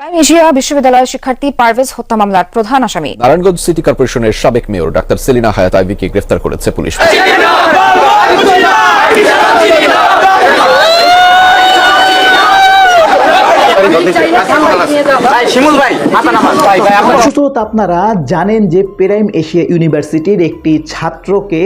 Prime Asia বিশ্ববিদ্যালয়ের শিক্ষার্থী পারভেজ হত্যা মামলার প্রধান আসামি। নারায়ণগঞ্জ সিটি কর্পোরেশনের সাবেক মেয়র ডাক্তার সেলিনা হায়াত আইভিকে গ্রেফতার করেছে পুলিশ। শিমুল ভাই মাথা নামান ভাই ভাই আপনার সুশ্রোত আপনারা জানেন যে প্রাইম এশিয়া ইউনিভার্সিটির একটি ছাত্রকে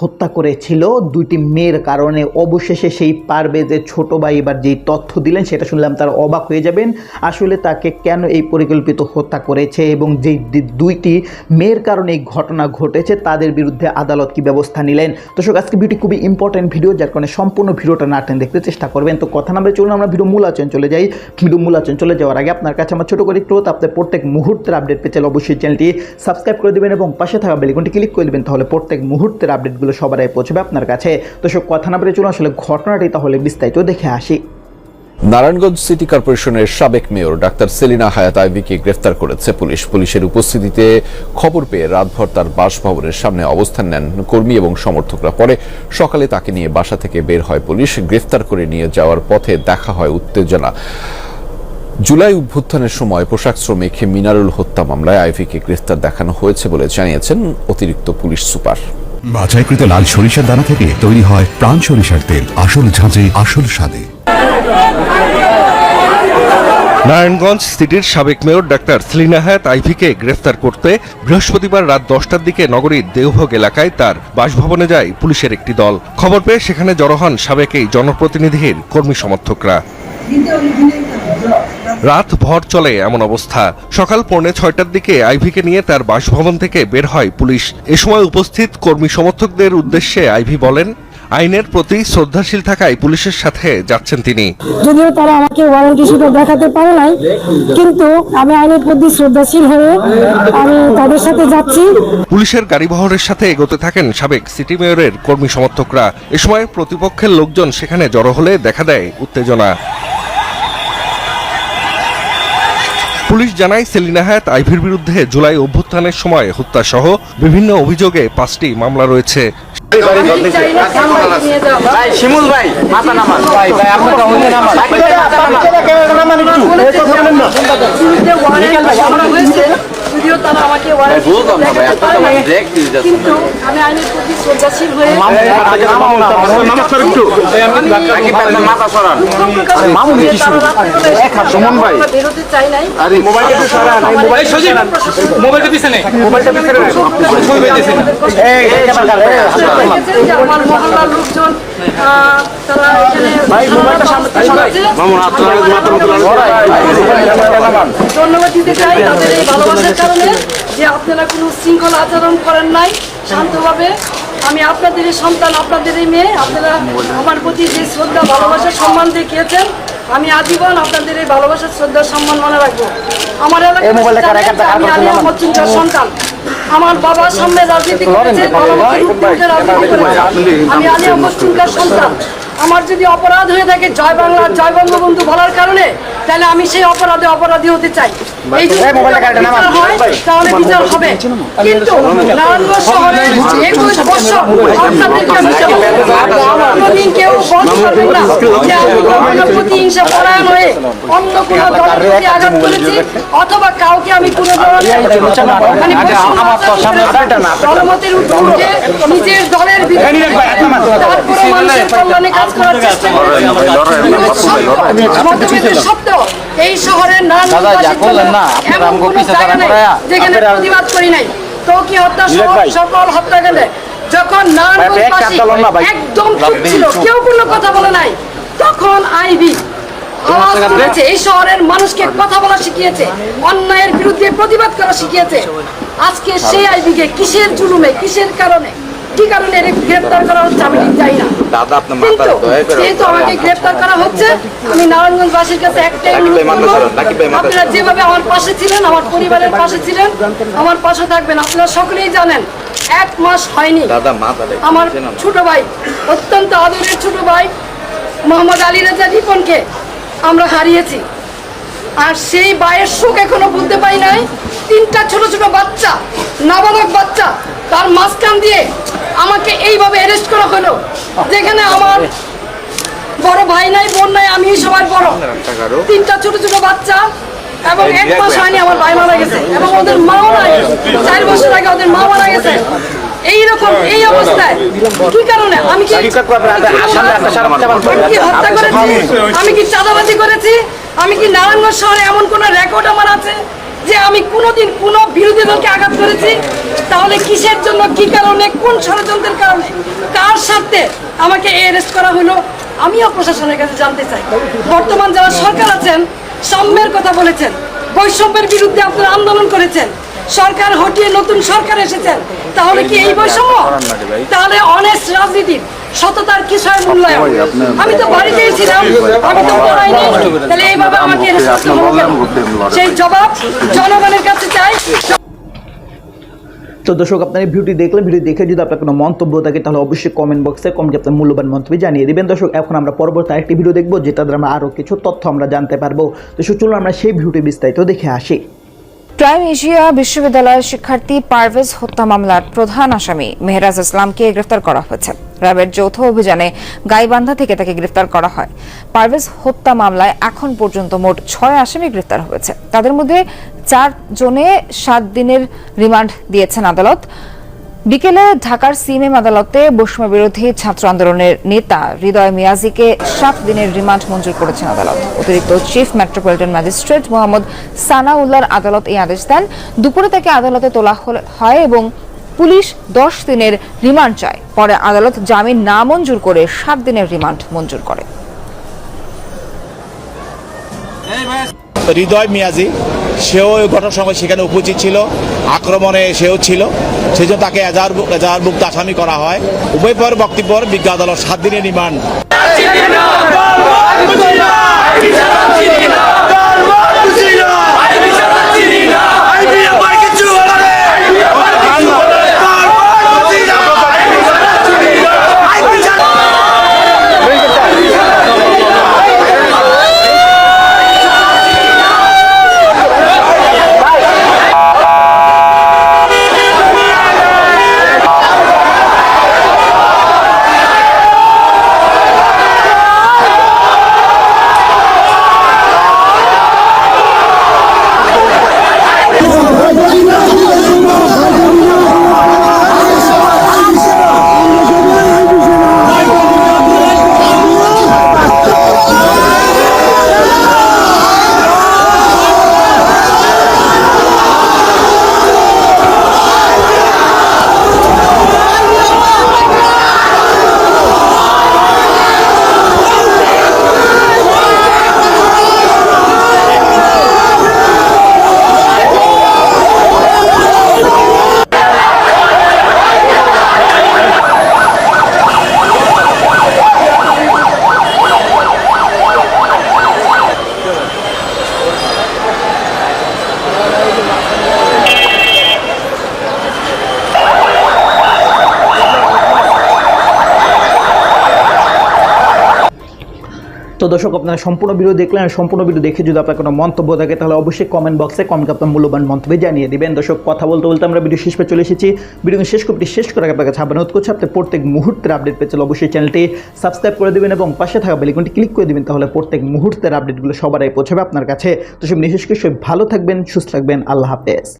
হত্যা করেছিল দুইটি মেয়ের কারণে। অবশেষে সেই পারবে যে ছোট ভাই এবার যেই তথ্য দিলেন, সেটা শুনলাম তার অবাক হয়ে যাবেন। আসলে তাকে কেন এই পরিকল্পিত হত্যা করেছে এবং যেই দুইটি মেয়ের কারণে এই ঘটনা ঘটেছে, তাদের বিরুদ্ধে আদালত কি ব্যবস্থা নিলেন? দর্শক, আজকে ভিডিওটি খুবই ইম্পর্টেন্ট ভিডিও যার কারণে সম্পূর্ণ ভিডিওটা না টেনে দেখতে চেষ্টা করবেন। তো কথা নামে চলুন আমরা ভিডিও মূল আচরণ চলে যাই। ভিডিও মূল আচরণ চলে যাওয়ার আগে আপনার কাছে আমার ছোট করে একটু আপনার প্রত্যেক মুহূর্তের আপডেট পেতে অবশ্যই চ্যানেলটি সাবস্ক্রাইব করে দেবেন এবং পাশে থাকা বেলিকনটি ক্লিক করে দেবেন, তাহলে প্রত্যেক মুহূর্তের আপডেটগুলো সবার আগে পৌঁছবে আপনার কাছে। দর্শক কথা না বলে চলুন আসলে ঘটনাটি তাহলে বিস্তারিত দেখে আসি। নারায়ণগঞ্জ সিটি কর্পোরেশনের সাবেক মেয়র ডাক্তার সেলিনা হায়াত আইভিকে গ্রেফতার করেছে পুলিশ। পুলিশের উপস্থিতিতে খবর পেয়ে রাতভর তার বাসভবনের সামনে অবস্থান নেন কর্মী এবং সমর্থকরা। পরে সকালে তাকে নিয়ে বাসা থেকে বের হয় পুলিশ। গ্রেফতার করে নিয়ে যাওয়ার পথে দেখা হয় উত্তেজনা। জুলাই অভ্যুত্থানের সময় পোশাক শ্রমিক মিনারুল হত্যা মামলায় আইভিকে গ্রেফতার দেখানো হয়েছে বলে জানিয়েছেন অতিরিক্ত পুলিশ সুপার। বাছাইকৃত লাল সরিষার দানা থেকে তৈরি হয় প্রাণ সরিষার তেল। আসল ঝাঁঝে আসল স্বাদে। নারায়ণগঞ্জ সিটির সাবেক মেয়র ডাক্তার সেলিনা হায়াত আইভিকে গ্রেফতার করতে বৃহস্পতিবার রাত দশটার দিকে নগরীর দেওভোগ এলাকায় তার বাসভবনে যায় পুলিশের একটি দল। খবর পেয়ে সেখানে জড়ো হন সাবেক এই জনপ্রতিনিধির কর্মী সমর্থকরা। রাত ভর চলে এমন অবস্থা। সকাল পৌনে ছয়টার দিকে আইভিকে নিয়ে তার বাসভবন থেকে বের হয় পুলিশ। এ সময় উপস্থিত কর্মী সমর্থকদের উদ্দেশ্যে আইভি বলেন আইনের প্রতি শ্রদ্ধাশীল থাকায় পুলিশের সাথে যাচ্ছেন তিনি। যদিও তারা আমাকে ওয়ারেন্টি শিটও দেখাতে পারে নাই কিন্তু আমি আইনের প্রতি শ্রদ্ধাশীল হয়ে আমি তাদের সাথে যাচ্ছি। পুলিশের গাড়িবহরের সাথে এগোতে থাকেন সাবেক সিটি মেয়রের কর্মী সমর্থকরা। এ সময় প্রতিপক্ষের লোকজন সেখানে জড়ো হলে দেখা দেয় উত্তেজনা। পুলিশ জানায় সেলিনা হায়াত আইভির বিরুদ্ধে জুলাই অভ্যুত্থানের সময় হত্যাসহ বিভিন্ন অভিযোগে পাঁচটি মামলা রয়েছে। ভাই কিন্তু আমি আইনের প্রতি শ্রদ্ধাশীল হয়ে মাথা সরান মামুন সুমন ভাই বেরোতে চাই নাই মোবাইলটা সরান মোবাইলটা পিছনে মোবাইলটা পিছনে আমার মহল্লার লোকজন তারা এখানে ধন্যবাদ দিতে চাই তাদের এই ভালোবাসার কারণে যে আপনারা কোনো শৃঙ্খলা আচরণ করেন নাই শান্তভাবে আমি আপনাদেরই সন্তান আপনাদেরই মেয়ে আপনারা আমার প্রতি যে শ্রদ্ধা ভালোবাসা সম্মান দেখিয়েছেন আমি আজীবন আপনাদের এই ভালোবাসা শ্রদ্ধা সম্মান মনে রাখব। আমার চিন্তার সন্তান আমার বাবা সামনে রাজনীতি করেছে গণমুখী মুক্তিযুদ্ধে রাজনীতি করেছে। আমি আলী আহমদ সন্তান। আমার যদি অপরাধ হয়ে থাকে জয় বাংলা জয় বঙ্গবন্ধু বলার কারণে তাহলে আমি সেই অপরাধে অপরাধী হতে চাই। হয় হয়ে অথবা কাউকে আমি কোনো মানে নিজের দলের তারপরে মানুষের কল্যাণে কাজ করার চেষ্টা শব্দ এই শহরের নারায়ণগঞ্জবাসীর জন্য এমন কোনো জায়গা নেই যেখানে প্রতিবাদ করি নাই। তো কি হত্যা সকল হত্যা যখন নারায়ণগঞ্জবাসী একদম চুপ ছিল কেউ কোনো কথা বলে নাই। তখন আইবি আওয়াজ তুলেছে এই শহরের মানুষকে কথা বলা শিখিয়েছে অন্যায়ের বিরুদ্ধে প্রতিবাদ করা শিখিয়েছে। আজকে সেই আইবিকে কিসের জুলুমে কিসের কারণে? কি কারণে এর গ্রেপ্তার করা হচ্ছে আমি ঠিক জানি না। কিন্তু যেহেতু আমাকে গ্রেপ্তার করা হচ্ছে আমি নারায়ণগঞ্জবাসীর কাছে একটাই আপনারা যেভাবে আমার পাশে ছিলেন আমার পরিবারের পাশে ছিলেন আমার পাশে থাকবেন। আপনারা সকলেই জানেন এক মাস হয়নি। আমার ছোট ভাই অত্যন্ত আদরের ছোট ভাই মোহাম্মদ আলী রাজা রিপনকে আমরা হারিয়েছি। আর সেই বায়ের সুখ এখনও বুঝতে পারি নাই। তিনটা ছোট ছোট বাচ্চা নাবালক বাচ্চা তার মাঝখান দিয়ে আমাকে এইভাবে অ্যারেস্ট করা হলো। যেখানে আমার বড় ভাই নাই বোন নাই আমি সবার বড়। তিনটা ছোট ছোট বাচ্চা এবং এক মাস হয়নি আমার ভাই মারা গেছে এবং ওদের মাও গেছে। চার বছর আগে ওদের মা মারা গেছে। এইরকম এই অবস্থায় কি কারণে? আমি কি আমি কি হত্যা করেছি? আমি কি চাঁদাবাজি করেছি? আমি কি নারায়ণগঞ্জ শহরে এমন কোন রেকর্ড আমার আছে? যে আমি কোনোদিন কোন বিরোধী দলকে আঘাত করেছি তাহলে কিসের জন্য কি কারণে কোন ষড়যন্ত্রের কারণে? কার স্বার্থে আমাকে অ্যারেস্ট করা হলো? আমিও প্রশাসনের কাছে জানতে চাই। বর্তমান যারা সরকার আছেন সাম্যের কথা বলেছেন বৈষম্যের বিরুদ্ধে আপনারা আন্দোলন করেছেন সরকার হটিয়ে নতুন সরকার এসেছেন তাহলে কি এই বৈষম্য? তাহলে অনেস্ট রাজনীতির সততার কিসের মূল্যায়ন আমি তো বাড়িতেই ছিলাম আমি তো পড়াইনি। তাহলে এইভাবে আমাকে সেই জবাব জনগণের কাছে চাই। তো দর্শক আপনার এই ভিডিওটি দেখলেন ভিডিও দেখে যদি আপনার কোনো মন্তব্য থাকে তাহলে অবশ্যই কমেন্ট বক্সে কমেন্ট আপনার মূল্যবান মন্তব্য জানিয়ে দিবেন। দর্শক এখন আমরা পরবর্তী আরেকটি ভিডিও দেখব যেটা দ্বারা আমরা আরও কিছু তথ্য আমরা জানতে পারব। তো চলুন আমরা সেই ভিডিওটি বিস্তারিত দেখে আসি। প্রাইম এশিয়া বিশ্ববিদ্যালয়ের শিক্ষার্থী পারভেজ হত্যা মামলার প্রধান আসামি মেহরাজ ইসলামকে গ্রেফতার করা হয়েছে। র্যাবের যৌথ অভিযানে গাইবান্ধা থেকে তাকে গ্রেফতার করা হয়। পারভেজ হত্যা মামলায় এখন পর্যন্ত মোট ছয় আসামি গ্রেফতার হয়েছে। তাদের মধ্যে চার জনে সাত দিনের রিমান্ড দিয়েছেন আদালত। বিকেলে ঢাকার সিএমএম আদালতে বৈষম্য বিরোধী ছাত্র আন্দোলনের নেতা হৃদয় মিয়াজিকে সাত দিনের রিমান্ড মঞ্জুর করেছেন আদালত। অতিরিক্ত চিফ মেট্রোপলিটন ম্যাজিস্ট্রেট মোহাম্মদ সানাউল্লাহর আদালত এই আদেশ দেন। দুপুরে তাকে আদালতে তোলা হয় এবং পুলিশ দশ দিনের রিমান্ড চায়। পরে আদালত জামিন না মঞ্জুর করে সাত দিনের রিমান্ড মঞ্জুর করে। হৃদয় মিয়াজি সেও ওই ঘটনার সময় সেখানে উপস্থিত ছিল আক্রমণে সেও ছিল। সেই জন্য তাকে এজাহার এজাহারভুক্ত আসামি করা হয়। উভয় পর বক্তব্য বিজ্ঞা আদালত সাত দিনের রিমান্ড। দর্শক, আপনারা সম্পূর্ণ ভিডিও দেখলেন সম্পূর্ণ ভিডিও দেখে যদি আপনার কোনো মন্তব্য থাকে, তাহলে অবশ্যই কমেন্ট বক্সে কমেন্ট আপনার মূল্যবান মন্তব্য জানিয়ে দিবেন। দর্শক, কথা বলতে বলতে আমরা ভিডিও শেষ পে চলে এসেছি। ভিডিও শেষ করতে শেষ করে আপনার কাছে অনুরোধ করছি আপনি প্রত্যেক মুহূর্তের আপডেট পেতে হলে অবশ্যই চ্যানেলটি সাবস্ক্রাইব করে দিবেন এবং পাশে থাকা বেলিকনটি ক্লিক করে দিবেন, তাহলে প্রত্যেক মুহূর্তের আপডেটগুলো সবার আগে পৌঁছাবে আপনার কাছে। তো সব করে ভালো থাকবেন, সুস্থ থাকবেন, আল্লাহ হাফেজ।